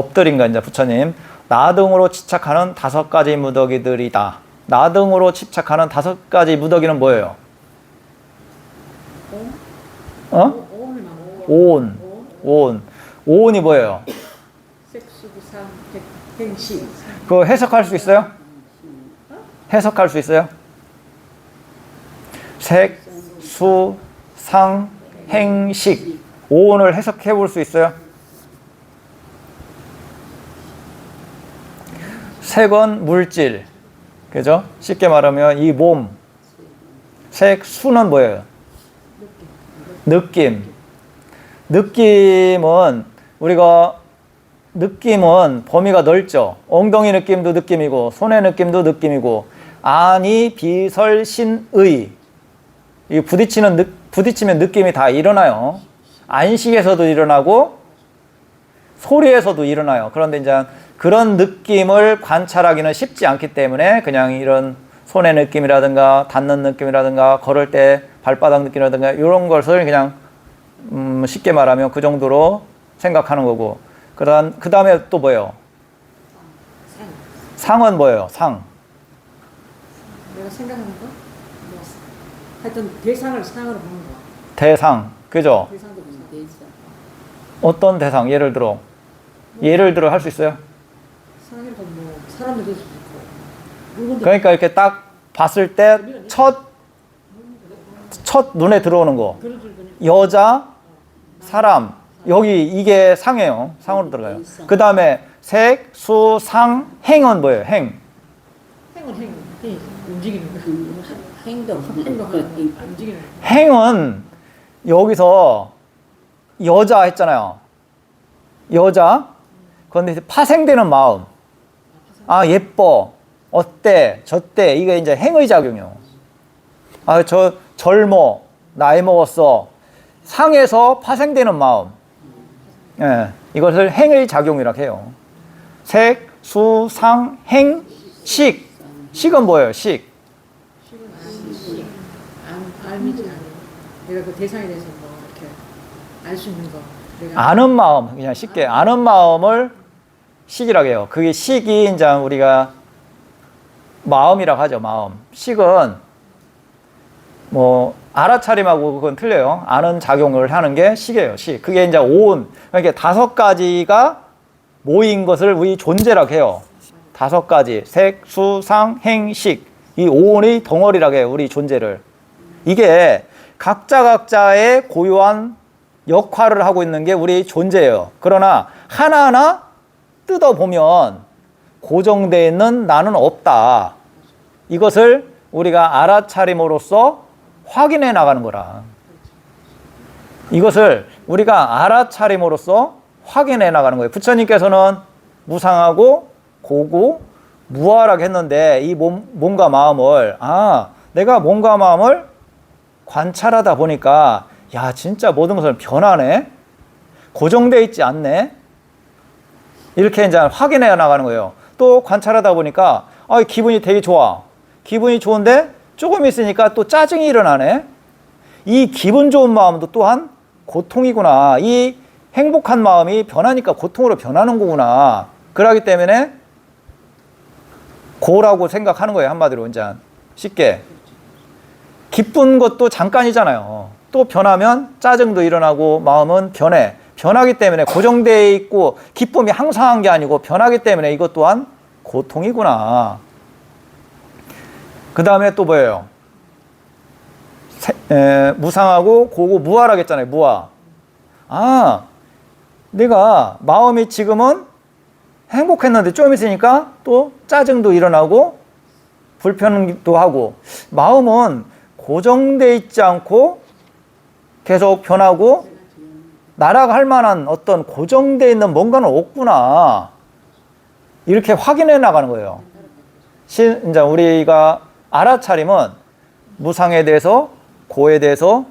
법들인가 이제 부처님 나 등으로 집착하는 다섯 가지 무더기들이다. 나 등으로 집착하는 다섯 가지 무더기는 뭐예요? 어? 온, 온, 오온이 뭐예요? 그거 해석할 수 있어요? 해석할 수 있어요? 색, 수, 상, 행, 식. 오온을 해석해 볼 수 있어요? 색은 물질. 그죠? 쉽게 말하면 이 몸. 색, 수는 뭐예요? 느낌. 느낌은 우리가 느낌은 범위가 넓죠. 엉덩이 느낌도 느낌이고 손의 느낌도 느낌이고 아니 비설 신의 이 부딪히는 느, 부딪히면 느낌이 다 일어나요. 안식에서도 일어나고 소리에서도 일어나요. 그런데 이제 그런 느낌을 관찰하기는 쉽지 않기 때문에 그냥 이런 손의 느낌이라든가 닿는 느낌이라든가 걸을 때 발바닥 느낌이라든가 이런 것을 그냥 음, 쉽게 말하면 그 정도로 생각하는 거고 그다음 그 다음에 또 뭐예요? 상 상은 뭐예요? 상 내가 생각하는 거? 뭐 하여튼 대상을 상으로 보는 거 대상 그죠? 대상도 보는 대상 어떤 대상 예를 들어 예를 들어 할 수 있어요? 물건도 그러니까 이렇게 딱 봤을 때 첫 첫 눈에 들어오는 거 여자 사람 여기 이게 상이에요 상으로 들어가요 그 다음에 색, 수, 상, 행은 뭐예요? 행 행은 행 움직이는 거 행동. 움직이는 거 행은 여기서 여자 했잖아요. 여자. 그런데 파생되는 마음. 아, 예뻐. 어때? 저때. 이게 이제 행의 작용이요. 아, 저 젊어. 나이 먹었어. 상에서 파생되는 마음. 예. 이것을 행의 작용이라고 해요. 색, 수, 상, 행, 식. 식은 뭐예요? 식. 알미지 않아요 내가 그 대상에 대해서 뭐 이렇게 알 수 있는 거 아는 마음, 그냥 쉽게 아는 마음을 식이라고 해요. 그게 식이 이제 우리가 마음이라고 하죠, 마음. 식은 뭐 알아차림하고 그건 틀려요. 아는 작용을 하는 게 식이에요, 식. 그게 이제 온, 그러니까 다섯 가지가 모인 것을 우리 존재라고 해요. 다섯 가지. 색, 수, 상, 행, 식. 이 오온의 덩어리라고 해요, 우리 존재를. 이게 각자 각자의 고유한 역할을 하고 있는 게 우리 존재예요. 그러나 하나하나 뜯어보면 고정되어 있는 나는 없다. 이것을 우리가 알아차림으로써 확인해 나가는 거라. 이것을 우리가 알아차림으로써 확인해 나가는 거예요. 부처님께서는 무상하고 고고 무아라고 했는데 이 몸, 몸과 마음을 아 내가 몸과 마음을 관찰하다 보니까 야 진짜 모든 것을 변하네 고정돼 있지 않네 이렇게 이제 확인해 나가는 거예요. 또 관찰하다 보니까 아 기분이 되게 좋아 기분이 좋은데 조금 있으니까 또 짜증이 일어나네 이 기분 좋은 마음도 또한 고통이구나 이 행복한 마음이 변하니까 고통으로 변하는 거구나 그러기 때문에 고라고 생각하는 거예요 한마디로 이제 쉽게 기쁜 것도 잠깐이잖아요. 또 변하면 짜증도 일어나고 마음은 변해. 변하기 때문에 고정되어 있고 기쁨이 항상한 게 아니고 변하기 때문에 이것 또한 고통이구나. 그 다음에 또 뭐예요? 세- 에, 무상하고 고고 무아라겠잖아요. 무아. 아, 내가 마음이 지금은 행복했는데 좀 있으니까 또 짜증도 일어나고 불편도 하고 마음은 고정돼 있지 않고 계속 변하고 날아갈 만한 어떤 고정돼 있는 뭔가는 없구나 이렇게 확인해 나가는 거예요. 신, 이제 우리가 알아차림은 무상에 대해서 고에 대해서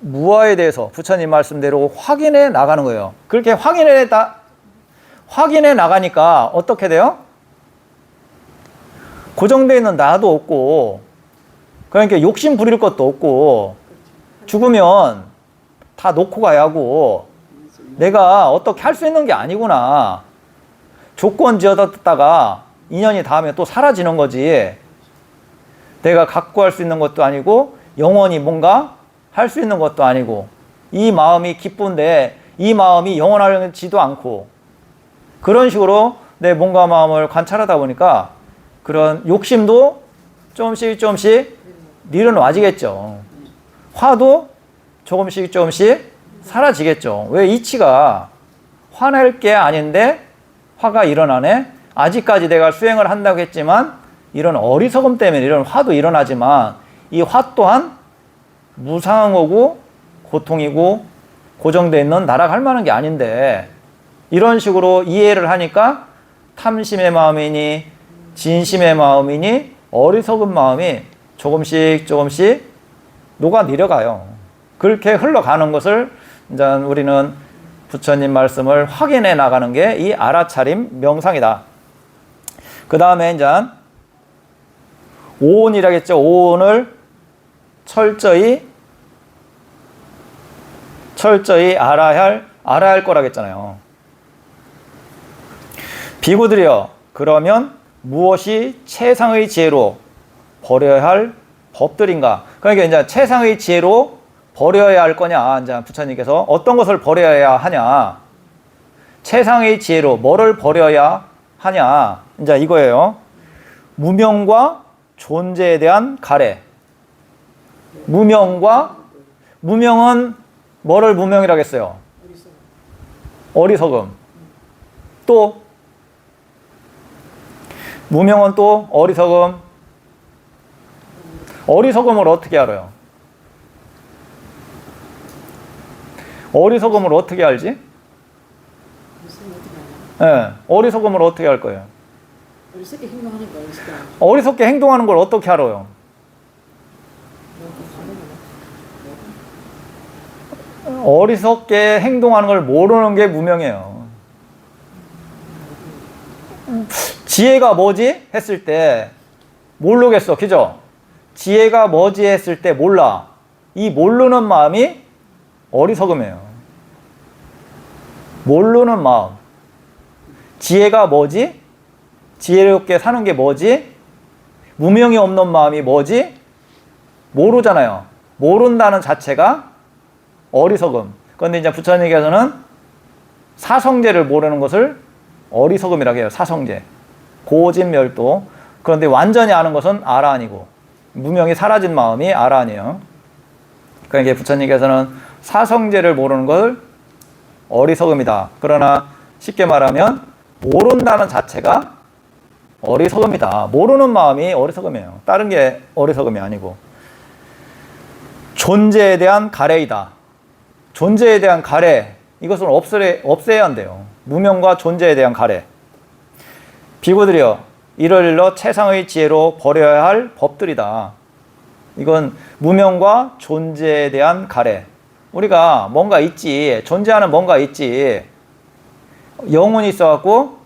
무아에 대해서 부처님 말씀대로 확인해 나가는 거예요. 그렇게 확인해 다 확인해 나가니까 어떻게 돼요? 고정되어 있는 나도 없고 그러니까 욕심 부릴 것도 없고 죽으면 다 놓고 가야 하고 내가 어떻게 할 수 있는 게 아니구나 조건 지어뒀다가 인연이 닿으면 또 사라지는 거지. 내가 갖고 할 수 있는 것도 아니고 영원히 뭔가 할 수 있는 것도 아니고 이 마음이 기쁜데 이 마음이 영원하지도 않고 그런 식으로 내 몸과 마음을 관찰하다 보니까 그런 욕심도 조금씩 조금씩 늘어나지겠죠. 화도 조금씩 조금씩 사라지겠죠. 왜 이치가 화낼 게 아닌데 화가 일어나네? 아직까지 내가 수행을 한다고 했지만 이런 어리석음 때문에 이런 화도 일어나지만 이 화 또한 무상한 거고 고통이고 고정되어 있는 날아갈 만한 게 아닌데 이런 식으로 이해를 하니까 탐심의 마음이니 진심의 마음이니 어리석은 마음이 조금씩 조금씩 녹아 내려가요. 그렇게 흘러가는 것을 이제 우리는 부처님 말씀을 확인해 나가는 게 이 알아차림 명상이다. 그 다음에 이제 오온이라겠죠. 오온을 철저히 철저히 알아야 할 알아야 할 거라 했잖아요. 비구들이여 그러면 무엇이 최상의 지혜로 버려야 할 법들인가? 그러니까 이제 최상의 지혜로 버려야 할 거냐? 이제 부처님께서 어떤 것을 버려야 하냐? 최상의 지혜로 뭐를 버려야 하냐? 이제 이거예요. 무명과 존재에 대한 가래. 무명과 무명은 뭐를 무명이라고 했어요? 어리석음. 또 무명은 또 어리석음. 어리석음을 어떻게 알아요? 어리석음을 어떻게 알지? 예, 어리석음을 어떻게 할 거예요? 어리석게 행동하는 거 어리석게 어리석게 행동하는 걸 어떻게 알아요? 어리석게 행동하는 걸 모르는 게 무명이에요. 지혜가 뭐지? 했을 때 모르겠어. 그죠? 지혜가 뭐지? 했을 때 몰라. 이 모르는 마음이 어리석음이에요. 모르는 마음. 지혜가 뭐지? 지혜롭게 사는 게 뭐지? 무명이 없는 마음이 뭐지? 모르잖아요. 모른다는 자체가 어리석음. 그런데 이제 부처님께서는 사성제를 모르는 것을 어리석음이라고 해요. 사성제. 고진멸도. 그런데 완전히 아는 것은 아라한이고 무명이 사라진 마음이 아라한이에요. 그러니까 부처님께서는 사성제를 모르는 걸 어리석음이다. 그러나 쉽게 말하면 모른다는 자체가 어리석음이다. 모르는 마음이 어리석음이에요. 다른 게 어리석음이 아니고. 존재에 대한 가래이다. 존재에 대한 가래. 이것은 없애, 없애야 한대요. 무명과 존재에 대한 가래. 비구들이여, 이를 일러 최상의 지혜로 버려야 할 법들이다. 이건 무명과 존재에 대한 가래. 우리가 뭔가 있지. 존재하는 뭔가 있지. 영혼이 있어갖고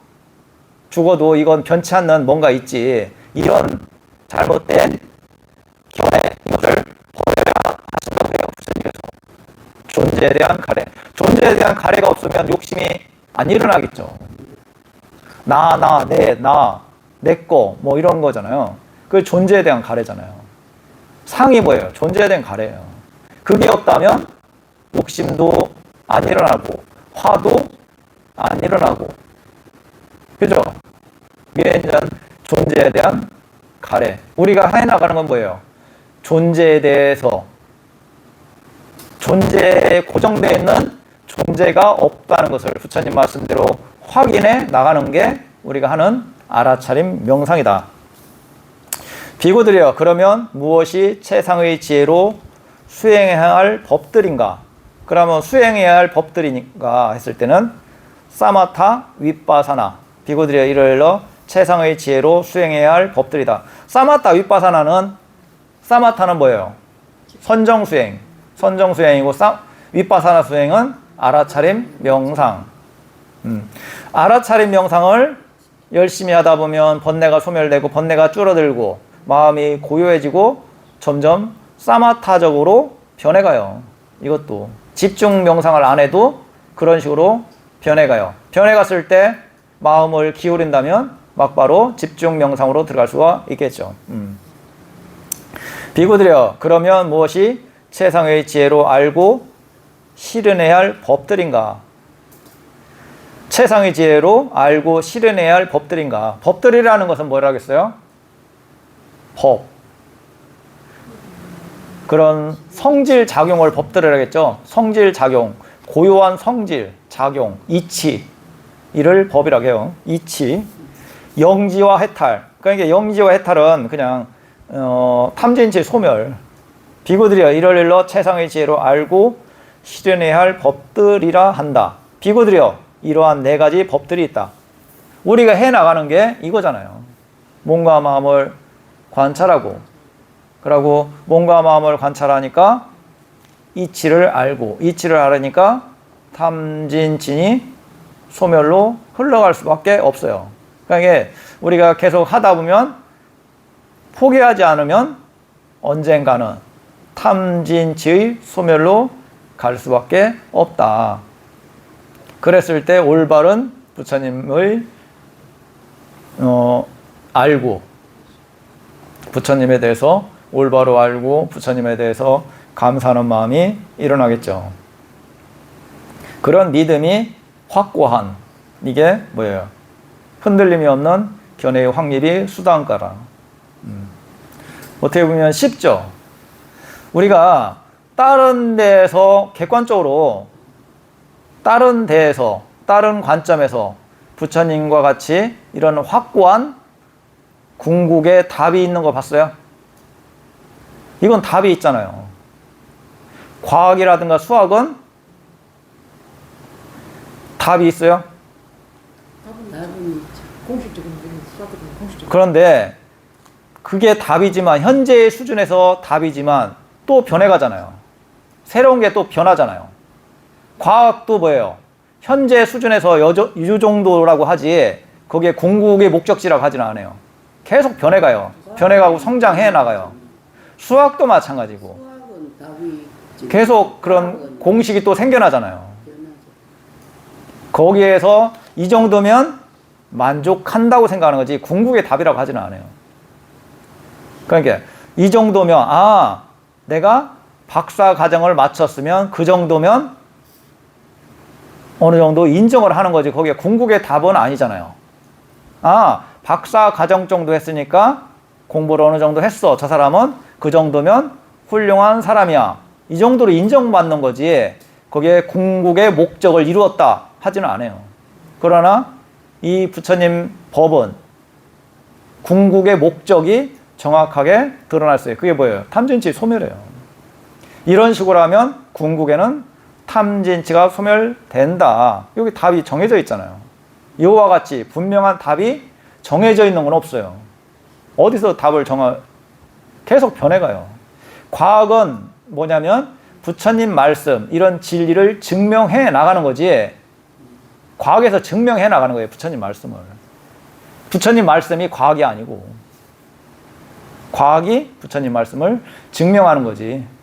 죽어도 이건 변치 않는 뭔가 있지. 이런 잘못된 견해, 이것을 버려야 하신다고 해요. 부처님께서. 존재에 대한 가래. 존재에 대한 가래가 없으면 욕심이 안 일어나겠죠. 나, 나, 내, 나, 내 거, 뭐 이런 거잖아요. 그 존재에 대한 가래잖아요. 상이 뭐예요? 존재에 대한 가래예요. 그게 없다면 욕심도 안 일어나고, 화도 안 일어나고, 그죠? 이게 이제 존재에 대한 가래. 우리가 해나가는 건 뭐예요? 존재에 대해서 존재에 고정되어 있는 존재가 없다는 것을 부처님 말씀대로 확인해 나가는 게 우리가 하는 알아차림 명상이다. 비구들이여 그러면 무엇이 최상의 지혜로 수행해야 할 법들인가? 그러면 수행해야 할 법들인가 했을 때는 사마타 윗바사나 비구들이여 이를 일러 최상의 지혜로 수행해야 할 법들이다. 사마타 윗바사나는 사마타는 뭐예요? 선정 수행. 선정 수행이고 사, 윗바사나 수행은 알아차림 명상. 음. 알아차림 명상을 열심히 하다 보면 번뇌가 소멸되고 번뇌가 줄어들고 마음이 고요해지고 점점 사마타적으로 변해가요. 이것도 집중 명상을 안 해도 그런 식으로 변해가요. 변해갔을 때 마음을 기울인다면 막바로 집중 명상으로 들어갈 수가 있겠죠. 음. 비구들여 그러면 무엇이 최상의 지혜로 알고 실현해야 할 법들인가? 최상의 지혜로 알고 실현해야 할 법들인가? 법들이라는 것은 뭐라겠어요? 법. 그런 성질 작용을 법들이라겠죠. 성질 작용, 고요한 성질 작용, 이치 이를 법이라고 해요. 이치, 영지와 해탈. 그러니까 영지와 해탈은 그냥 어, 탐진치 소멸. 비구들이여 이럴 일러 최상의 지혜로 알고 실현해야 할 법들이라 한다. 비구들이여 이러한 네 가지 법들이 있다. 우리가 해 나가는 게 이거잖아요. 몸과 마음을 관찰하고 그러고 몸과 마음을 관찰하니까 이치를 알고 이치를 알으니까 탐진진이 소멸로 흘러갈 수밖에 없어요. 그러니까 이게 우리가 계속 하다 보면 포기하지 않으면 언젠가는 탐진치의 소멸로 갈 수밖에 없다. 그랬을 때 올바른 부처님을 어, 알고 부처님에 대해서 올바로 알고 부처님에 대해서 감사하는 마음이 일어나겠죠. 그런 믿음이 확고한 이게 뭐예요? 흔들림이 없는 견해의 확립이 수단가라. 음. 어떻게 보면 쉽죠. 우리가 다른 데에서 객관적으로 다른 데에서 다른 관점에서 부처님과 같이 이런 확고한 궁극의 답이 있는 거 봤어요? 이건 답이 있잖아요. 과학이라든가 수학은 답이 있어요. 답은 공식적인 수학적인 공식적인. 그런데 그게 답이지만 현재의 수준에서 답이지만 또 변해가잖아요. 새로운 게 또 변하잖아요. 과학도 뭐예요? 현재 수준에서 여저, 이 정도라고 하지 거기에 궁극의 목적지라고 하지는 않아요. 계속 변해가요. 변해가고 성장해 나가요. 수학도 마찬가지고 수학은 답이 지금 계속 그런 수학은 공식이 또 생겨나잖아요. 변하죠. 거기에서 이 정도면 만족한다고 생각하는 거지 궁극의 답이라고 하지는 않아요. 그러니까 이 정도면 아 내가 박사 과정을 마쳤으면 그 정도면 어느 정도 인정을 하는 거지 거기에 궁극의 답은 아니잖아요. 아 박사 과정 정도 했으니까 공부를 어느 정도 했어. 저 사람은 그 정도면 훌륭한 사람이야. 이 정도로 인정받는 거지. 거기에 궁극의 목적을 이루었다 하지는 않아요. 그러나 이 부처님 법은 궁극의 목적이 정확하게 드러날 수 있어요. 그게 뭐예요? 탐진치 소멸이에요. 이런 식으로 하면 궁극에는 탐진치가 소멸된다. 여기 답이 정해져 있잖아요. 이와 같이 분명한 답이 정해져 있는 건 없어요. 어디서 답을 정하, 계속 변해가요. 과학은 뭐냐면 부처님 말씀, 이런 진리를 증명해 나가는 거지. 과학에서 증명해 나가는 거예요. 부처님 말씀을. 부처님 말씀이 과학이 아니고. 과학이 부처님 말씀을 증명하는 거지.